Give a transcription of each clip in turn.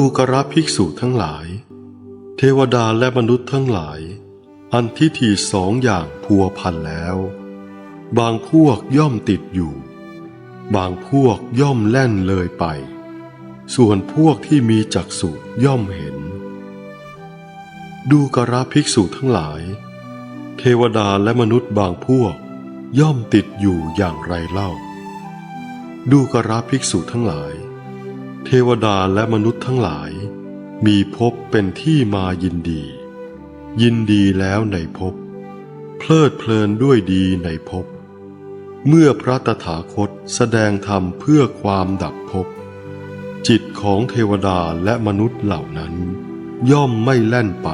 ูกระภิกษุทั้งหลาย เทวดาและมนุษย์ทั้งหลาย อันทิฏฐิสองอย่างพัวพันแล้ว บางพวกย่อมติดอยู่ บางพวกย่อมแล่นเลยไป ส่วนพวกที่มีจักษุย่อมเห็น ดูกระภิกษุทั้งหลาย เทวดาและมนุษย์บางพวกย่อมติดอยู่อย่างไรเล่า ดูกระภิกษุทั้งหลาย เทวดาและมนุษย์ทั้งหลาย มีภพเป็นที่มายินดี ยินดีแล้วในภพเพลิดเพลินด้วยดีในภพเมื่อพระตถาคตแสดงธรรมเพื่อความดับภพจิตของเทวดาและมนุษย์เหล่านั้น ย่อมไม่แล่นไป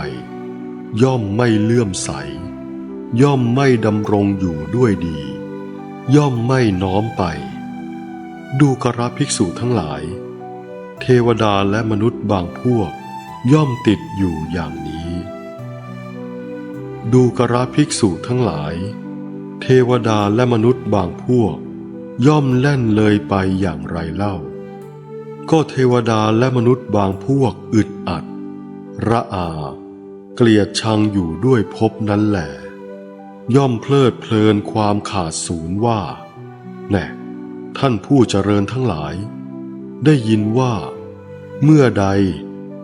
ย่อมไม่เลื่อมใส ย่อมไม่ดำรงอยู่ด้วยดี ย่อมไม่น้อมไป ดูกระภิกษุทั้งหลาย เทวดาและมนุษย์บางพวก ย่อมติดอยู่อย่างนี้ ดูกระภิกษุทั้งหลาย เทวดาและมนุษย์บางพวก ย่อมแล่นเลยไปอย่างไรเล่า ก็เทวดาและมนุษย์บางพวกอึดอัด ระอา เกลียดชังอยู่ด้วยภพนั้นแหละย่อมเพลิดเพลินความขาดศูนย์ว่า แน่ ท่านผู้เจริญทั้งหลาย ได้ยินว่า เมื่อใด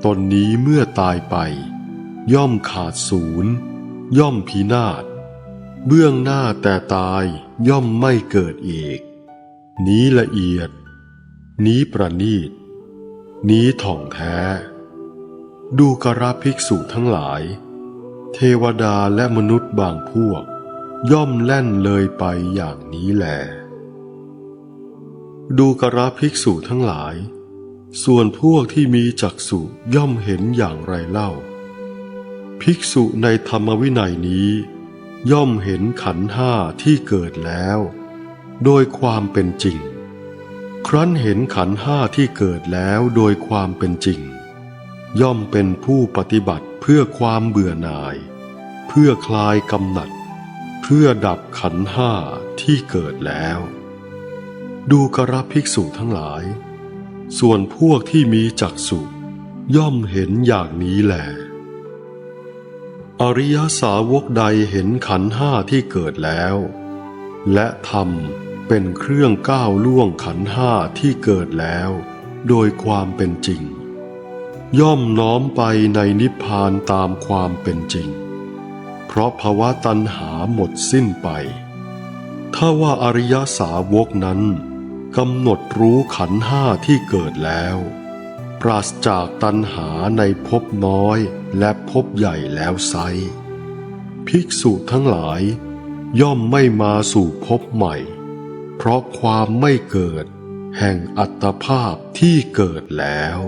ตนนี้เมื่อตายไป ย่อมขาดศูนย์ย่อมพินาศเบื้องหน้าแต่ตายย่อมไม่เกิดอีก นี้ละเอียด นี้ประณีต นี้ถ่องแท้ ดูกระภิกษุทั้งหลาย เทวดาและมนุษย์บางพวก ย่อมแล่นเลยไปอย่างนี้แหละ ดูกระภิกษุทั้งหลาย ส่วนพวกที่มีจักษุย่อมเห็นอย่างไรเล่า ภิกษุในธรรมวินัยนี้ ย่อมเห็นขันห้าที่เกิดแล้ว โดยความเป็นจริง ครั้นเห็นขันห้าที่เกิดแล้วโดยความเป็นจริง ย่อมเป็นผู้ปฏิบัติเพื่อความเบื่อหน่าย เพื่อคลายกำหนัด เพื่อดับขันห้าที่เกิดแล้ว ดูกระภิกษุทั้งหลาย ส่วนพวกที่มีจักษุย่อมเห็นอย่างนี้แหลอริยสาวกใดเห็นขันห้าที่เกิดแล้ว และธรรมเป็นเครื่องก้าวล่วงขันห้าที่เกิดแล้ว โดยความเป็นจริง ย่อมน้อมไปในนิพพานตามความเป็นจริง เพราะภาวะตัณหาหมดสิ้นไป ถ้าว่าอริยสาวกนั้น กำหนดรู้ขันห้าที่เกิดแล้ว ปราศจากตัณหาในภพน้อยและภพใหญ่แล้วไซภิกษุทั้งหลาย ย่อมไม่มาสู่ภพใหม่ เพราะความไม่เกิด แห่งอัตภาพที่เกิดแล้ว